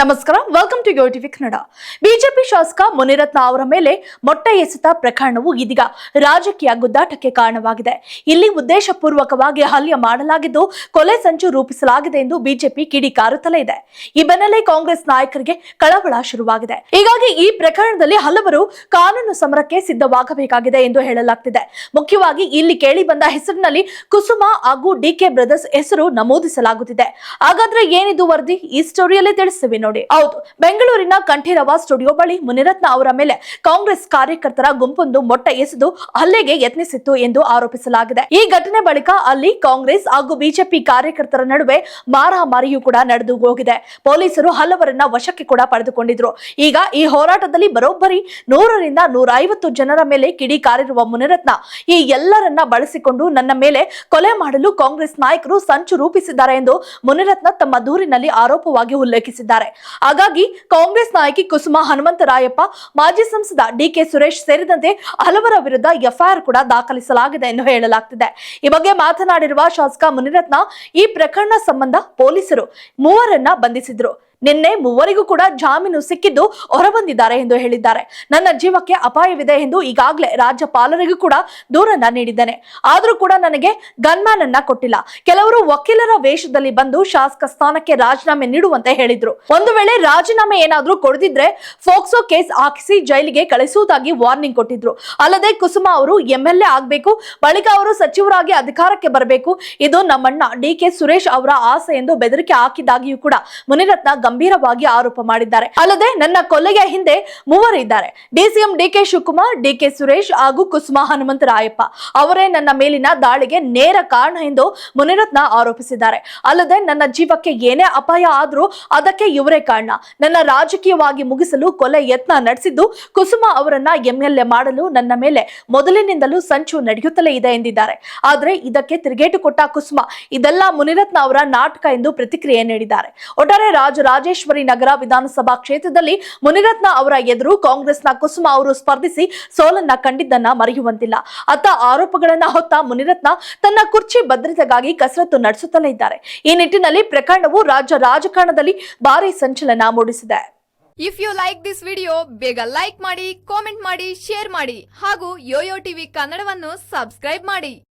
ನಮಸ್ಕಾರ welcome to TV Kannada BJP ಶಾಸಕ ಮುನಿರತ್ನ ಅವರ ಮೇಲೆ ಮೊಟ್ಟೆ ಎಸೆತ ಪ್ರಕರಣವು ಇದೀಗ ರಾಜಕೀಯ ಗುದ್ದಾಟಕ್ಕೆ ಕಾರಣವಾಗಿದೆ. ಇಲ್ಲಿ ಉದ್ದೇಶಪೂರ್ವಕವಾಗಿ ಹಲ್ಲೆ ಮಾಡಲಾಗಿದ್ದು, ಕೊಲೆ ಸಂಚು ರೂಪಿಸಲಾಗಿದೆ ಎಂದು ಬಿಜೆಪಿ ಕಿಡಿಕಾರುತ್ತಲೇ ಇದೆ. ಈ ಬೆನ್ನಲ್ಲೇ ಕಾಂಗ್ರೆಸ್ ನಾಯಕರಿಗೆ ಕಳವಳ ಶುರುವಾಗಿದೆ. ಹೀಗಾಗಿ ಈ ಪ್ರಕರಣದಲ್ಲಿ ಹಲವರು ಕಾನೂನು ಸಮರಕ್ಕೆ ಸಿದ್ಧವಾಗಬೇಕಾಗಿದೆ ಎಂದು ಹೇಳಲಾಗ್ತಿದೆ. ಮುಖ್ಯವಾಗಿ ಇಲ್ಲಿ ಕೇಳಿ ಬಂದ ಹೆಸರಿನಲ್ಲಿ ಕುಸುಮ ಹಾಗೂ ಡಿಕೆ ಬ್ರದರ್ಸ್ ಹೆಸರು ನಮೂದಿಸಲಾಗುತ್ತಿದೆ. ಹಾಗಾದ್ರೆ ಏನಿದು ವರದಿ? ಈ ಸ್ಟೋರಿಯಲ್ಲೇ ತಿಳಿಸ್ತೀವಿ ನೋಡಿ. ಹೌದು, ಬೆಂಗಳೂರಿನ ಕಂಠೀರವ ಸ್ಟುಡಿಯೋ ಬಳಿ ಮುನಿರತ್ನ ಅವರ ಮೇಲೆ ಕಾಂಗ್ರೆಸ್ ಕಾರ್ಯಕರ್ತರ ಗುಂಪೊಂದು ಮೊಟ್ಟ ಎಸೆದು ಹಲ್ಲೆಗೆ ಯತ್ನಿಸಿತ್ತು ಎಂದು ಆರೋಪಿಸಲಾಗಿದೆ. ಈ ಘಟನೆ ಬಳಿಕ ಅಲ್ಲಿ ಕಾಂಗ್ರೆಸ್ ಹಾಗೂ ಬಿಜೆಪಿ ಕಾರ್ಯಕರ್ತರ ನಡುವೆ ಮಾರಾಮಾರಿಯೂ ಕೂಡ ನಡೆದು ಹೋಗಿದೆ. ಪೊಲೀಸರು ಹಲವರನ್ನ ವಶಕ್ಕೆ ಕೂಡ ಪಡೆದುಕೊಂಡಿದ್ರು. ಈಗ ಈ ಹೋರಾಟದಲ್ಲಿ ಬರೋಬ್ಬರಿ ನೂರರಿಂದ ನೂರ ಐವತ್ತು ಜನರ ಮೇಲೆ ಕಿಡಿ ಕಾರಿರುವ ಮುನಿರತ್ನ ಈ ಎಲ್ಲರನ್ನ ಬಳಸಿಕೊಂಡು ನನ್ನ ಮೇಲೆ ಕೊಲೆ ಮಾಡಲು ಕಾಂಗ್ರೆಸ್ ನಾಯಕರು ಸಂಚು ರೂಪಿಸಿದ್ದಾರೆ ಎಂದು ಮುನಿರತ್ನ ತಮ್ಮ ದೂರಿನಲ್ಲಿ ಆರೋಪವಾಗಿ ಉಲ್ಲೇಖಿಸಿದ್ದಾರೆ. ಹಾಗಾಗಿ ಕಾಂಗ್ರೆಸ್ ನಾಯಕಿ ಕುಸುಮ ಹನುಮಂತರಾಯಪ್ಪ ಮಾಜಿ ಸಂಸದ ಡಿಕೆ ಸುರೇಶ್ ಸೇರಿದಂತೆ ಹಲವರ ವಿರುದ್ಧ ಎಫ್ಐಆರ್ ಕೂಡ ದಾಖಲಿಸಲಾಗಿದೆ ಎಂದು ಹೇಳಲಾಗ್ತಿದೆ. ಈ ಬಗ್ಗೆ ಮಾತನಾಡಿರುವ ಶಾಸಕ ಮುನಿರತ್ನ, ಈ ಪ್ರಕರಣ ಸಂಬಂಧ ಪೊಲೀಸರು ಮೂವರನ್ನ ಬಂಧಿಸಿದ್ರು. ನಿನ್ನೆ ಮೂವರಿಗೂ ಕೂಡ ಜಾಮೀನು ಸಿಕ್ಕಿದ್ದು ಹೊರಬಂದಿದ್ದಾರೆ ಎಂದು ಹೇಳಿದ್ದಾರೆ. ನನ್ನ ಜೀವಕ್ಕೆ ಅಪಾಯವಿದೆ ಎಂದು ಈಗಾಗಲೇ ರಾಜ್ಯಪಾಲರಿಗೂ ಕೂಡ ದೂರನ್ನ ನೀಡಿದ್ದೇನೆ. ಆದರೂ ಕೂಡ ನನಗೆ ಗನ್ಮ್ಯಾನ್ ಅನ್ನ ಕೊಟ್ಟಿಲ್ಲ. ಕೆಲವರು ವಕೀಲರ ವೇಷದಲ್ಲಿ ಬಂದು ಶಾಸಕ ಸ್ಥಾನಕ್ಕೆ ರಾಜೀನಾಮೆ ನೀಡುವಂತೆ ಹೇಳಿದ್ರು. ಒಂದು ವೇಳೆ ರಾಜೀನಾಮೆ ಏನಾದರೂ ಕೊಡದಿದ್ರೆ ಫೋಕ್ಸೋ ಕೇಸ್ ಹಾಕಿಸಿ ಜೈಲಿಗೆ ಕಳಿಸುವುದಾಗಿ ವಾರ್ನಿಂಗ್ ಕೊಟ್ಟಿದ್ರು. ಅಲ್ಲದೆ ಕುಸುಮ ಅವರು ಎಂಎಲ್ಎ ಆಗಬೇಕು, ಬಳಿಕ ಅವರು ಸಚಿವರಾಗಿ ಅಧಿಕಾರಕ್ಕೆ ಬರಬೇಕು. ಇದು ನಮ್ಮಣ್ಣ ಡಿ ಕೆ ಸುರೇಶ್ ಅವರ ಆಸೆ ಎಂದು ಬೆದರಿಕೆ ಹಾಕಿದಾಗಿಯೂ ಕೂಡ ಮುನಿರತ್ನ ಗಂಭೀರವಾಗಿ ಆರೋಪ ಮಾಡಿದ್ದಾರೆ. ಅಲ್ಲದೆ ನನ್ನ ಕೊಲೆಯ ಹಿಂದೆ ಮೂವರು ಇದ್ದಾರೆ. DCM DK Shivakumar DK Suresh ಹಾಗೂ ಕುಸುಮ ಹನುಮಂತರಾಯಪ್ಪ ಅವರೇ ನನ್ನ ಮೇಲಿನ ದಾಳಿಗೆ ನೇರ ಕಾರಣ ಎಂದು ಮುನಿರತ್ನ ಆರೋಪಿಸಿದ್ದಾರೆ. ಅಲ್ಲದೆ ನನ್ನ ಜೀವಕ್ಕೆ ಏನೇ ಅಪಾಯ ಆದ್ರೂ ಅದಕ್ಕೆ ಇವರೇ ಕಾರಣ. ನನ್ನ ರಾಜಕೀಯವಾಗಿ ಮುಗಿಸಲು ಕೊಲೆ ಯತ್ನ ನಡೆಸಿದ್ದು ಕುಸುಮ ಅವರನ್ನ ಎಂಎಲ್ಎ ಮಾಡಲು ನನ್ನ ಮೇಲೆ ಮೊದಲಿನಿಂದಲೂ ಸಂಚು ನಡೆಯುತ್ತಲೇ ಇದೆ ಎಂದಿದ್ದಾರೆ. ಆದರೆ ಇದಕ್ಕೆ ತಿರುಗೇಟು ಕೊಟ್ಟ ಕುಸುಮ ಇದೆಲ್ಲ ಮುನಿರತ್ನ ಅವರ ನಾಟಕ ಎಂದು ಪ್ರತಿಕ್ರಿಯೆ ನೀಡಿದ್ದಾರೆ. ಒಟ್ಟಾರೆ ರಾಜರಾಜೇಶ್ವರಿ ನಗರ ವಿಧಾನಸಭಾ ಕ್ಷೇತ್ರದಲ್ಲಿ ಮುನಿರತ್ನ ಅವರ ಎದುರು ಕಾಂಗ್ರೆಸ್ನ ಕುಸುಮ ಅವರು ಸ್ಪರ್ಧಿಸಿ ಸೋಲನ್ನ ಕಂಡಿದ್ದನ್ನ ಮರೆಯುವಂತಿಲ್ಲ. ಅತ್ತ ಆರೋಪಗಳನ್ನ ಹೊತ್ತ ಮುನಿರತ್ನ ತನ್ನ ಕುರ್ಚಿ ಭದ್ರತೆಗಾಗಿ ಕಸರತ್ತು ನಡೆಸುತ್ತಲೇ ಇದ್ದಾರೆ. ಈ ನಿಟ್ಟಿನಲ್ಲಿ ಪ್ರಕರಣವು ರಾಜ್ಯ ರಾಜಕಾರಣದಲ್ಲಿ ಭಾರಿ ಸಂಚಲನ ಮೂಡಿಸಿದೆ. If you like this video ಬೇಗ ಲೈಕ್ ಮಾಡಿ ಕಾಮೆಂಟ್ ಮಾಡಿ ಶೇರ್ ಮಾಡಿ ಹಾಗೂ ಯೋಯೋ ಟಿವಿ ಕನ್ನಡವನ್ನು ಸಬ್ಸ್ಕ್ರೈಬ್ ಮಾಡಿ.